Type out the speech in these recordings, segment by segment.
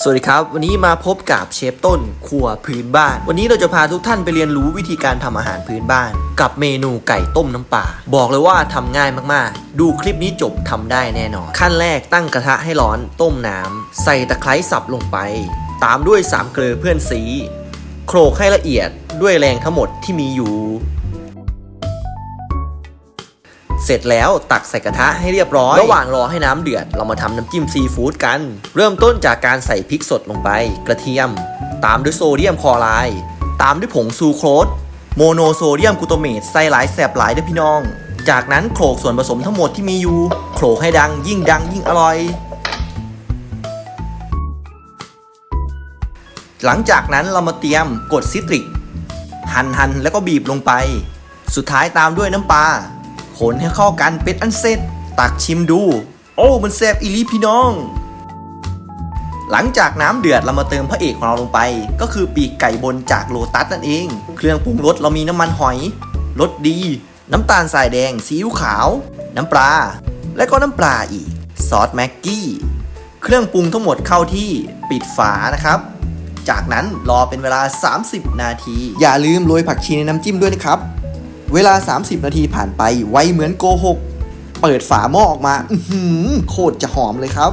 สวัสดีครับ วันนี้มาพบกับเชฟต้นครัวพื้นบ้าน วันนี้เราจะพาทุกท่านไปเรียนรู้วิธีการทำอาหารพื้นบ้าน กับเมนูไก่ต้มน้ำปลาบอกเลยว่าทำง่ายมากๆ ดูคลิปนี้จบทำได้แน่นอน ขั้นแรกตั้งกระทะให้ร้อนต้มน้ำใส่ตะไคร้สับลงไป ตามด้วยสามเกลือเพื่อนสี โขลกให้ละเอียดด้วยแรงทั้งหมดที่มีอยู่ เสร็จแล้วตักใส่กระทะให้เรียบร้อย ระหว่างรอให้น้ำเดือด เรามาทำน้ำจิ้มซีฟู้ดกัน เริ่มต้นจากการใส่พริกสดลงไป กระเทียม ตามด้วยโซเดียมคลอไรด์ตามด้วยผงซูโครสโมโนโซเดียมกลูโตเมตไซหลายแสบหลายเด้อพี่น้อง จากนั้นโขลกส่วนผสมทั้งหมดที่มีอยู่โขลกให้ดังยิ่งดังยิ่งอร่อยหลังจากนั้นเรามาเตรียมกรดซิตริก หั่นหั่นแล้วก็บีบลงไป สุดท้ายตามด้วยน้ำปลา คนให้เข้ากันเป็นอันเสร็จ ตักชิมดู โอ้ มันแซ่บอีลีพี่น้อง หลังจากน้ำเดือดเรามาเติมพระเอกของเราลงไป ก็คือปีกไก่บนจากโลตัสนั่นเอง เครื่องปรุงรสเรามีน้ำมันหอยรสดี น้ำตาลทรายแดงซีอิ๊วขาว น้ำปลา และก็น้ำปลาอีก ซอสแม็กกี้ เครื่องปรุงทั้งหมดเข้าที่ปิดฝานะครับจากนั้นรอเป็นเวลา 30 นาที อย่าลืมโรยผักชีในน้ำจิ้มด้วยนะครับ เวลา 30 นาทีผ่านไปไวเหมือนโกหก เปิดฝาหม้อออกมาอือหือโคตรจะหอมเลยครับ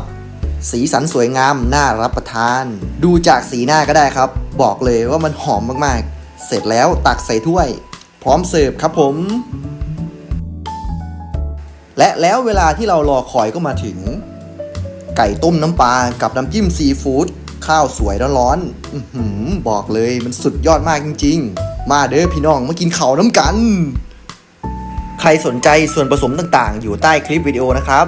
สีสันสวยงามน่ารับประทาน ดูจากสีหน้าก็ได้ครับ บอกเลยว่ามันหอมมากๆ เสร็จแล้วตักใส่ถ้วย พร้อมเสิร์ฟครับผม และแล้วเวลาที่เรารอคอยก็มาถึง ไก่ต้มน้ำปลากับน้ำจิ้มซีฟู้ดข้าวสวยร้อนๆอือหือบอกเลยมันสุดยอดมากจริง ๆ มาเด้อพี่น้องมากินข้าวน้ำกัน ใครสนใจส่วนผสมต่างๆ อยู่ใต้คลิปวิดีโอนะครับ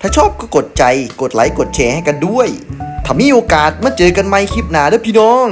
ถ้าชอบก็กดใจกดไลค์กดแชร์ให้กันด้วยถ้ามีโอกาสมาเจอกันใหม่คลิปหน้าเด้อพี่น้อง